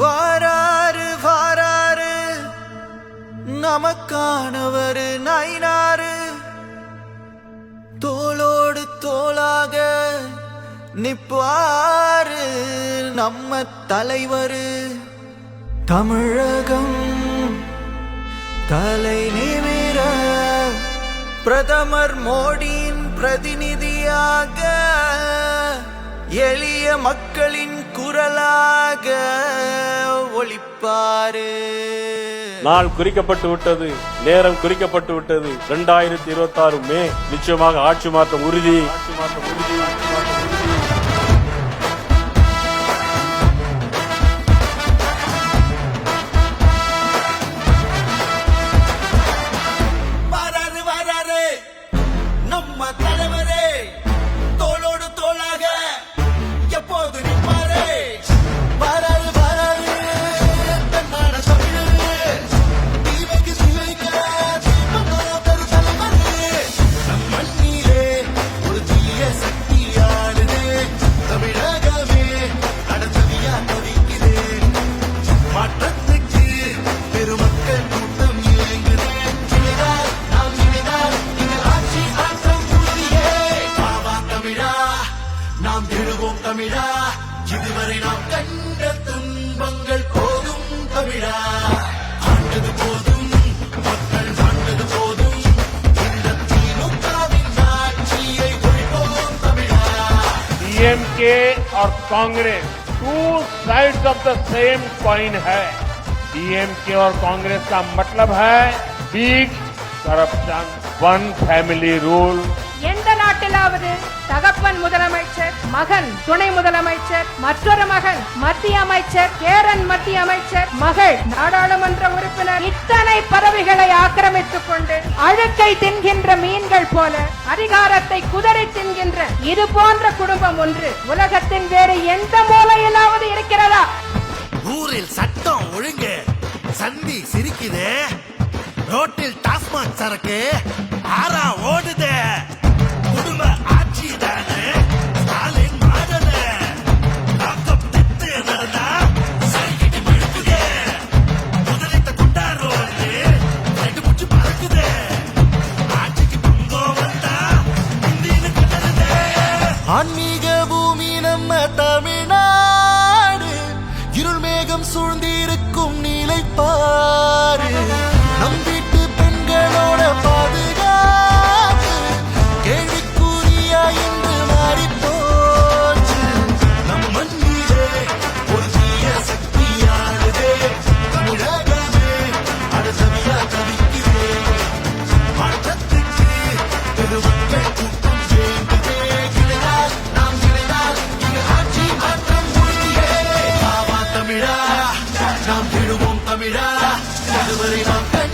வாராரு வாராரு நமக்கானவரு நைனாறு தோளோடு தோளாக நிப்பாரு நம்ம தலைவரு. தமிழகம் தலை நிமிர பிரதமர் மோடியின் பிரதிநிதியாக எளிய மக்களின் குரலா ஒளிப்பாரு நாள் குறிக்கப்பட்டு விட்டது நேரம் குறிக்கப்பட்டு விட்டது. இரண்டாயிரத்தி இருபத்தி ஆறு மே நிச்சயமாக ஆட்சி மாற்றம் உறுதி ஆட்சி மாற்றம் உறுதி. நாம் எழுவோம் தமிழா இதுவரை நாம் கண்ட துன்பங்கள் போதும் தமிழா ஆண்டது போதும் மக்கள் ஆண்டது போதும் இந்த திமுகவின் ஆட்சியை ஒழிப்போம் தமிழா डीएमके और Congress two sides of the same coin है डीएमके और कांग्रेस का मतलब है big corruption one family rule எந்த நாட்டிலாவது தகப்பன் முதலமைச்சர் மகன் துணை முதலமைச்சர் மற்றொரு மகன் மத்திய அமைச்சர் கேரன் மத்திய அமைச்சர் மகள் நாடாளுமன்ற உறுப்பினர். இத்தனை பதவிகளை ஆக்கிரமித்துக் கொண்டு அழுக்கை தின்கின்ற மீன்கள் போல அதிகாரத்தை குதறி தின்கின்ற இது போன்ற குடும்பம் ஒன்று உலகத்தின் வேறு எந்த மூலையிலாவது இருக்கிறதா? ஊரில் சட்டம் ஒழுங்கு. சந்தி சிரிக்குது. ரோட்டில் டாஸ்மாக் சரக்கு. ஆறா ஓடுது. குடும்ப ஆன்மீக பூமி நம்ம தமிழ்நாடு. இருள் மேகம் சூழ்ந்திருக்கும் நீலைப்பாறு நம் வீட்டு பெண்களோட பாதுகாப்பு. கேள்விக்குறியா என்று மாறி போச்சு நம் மண்ணிலே ஒரு தீய சக்தியானதே. தமிழகமே அது தவியா தவிக்கிறே. மாற்றத்துக்கு பெருமக்கள் கூட்டம் நாம் விழுவோம் தமிழா. அதுவரை மக்கள்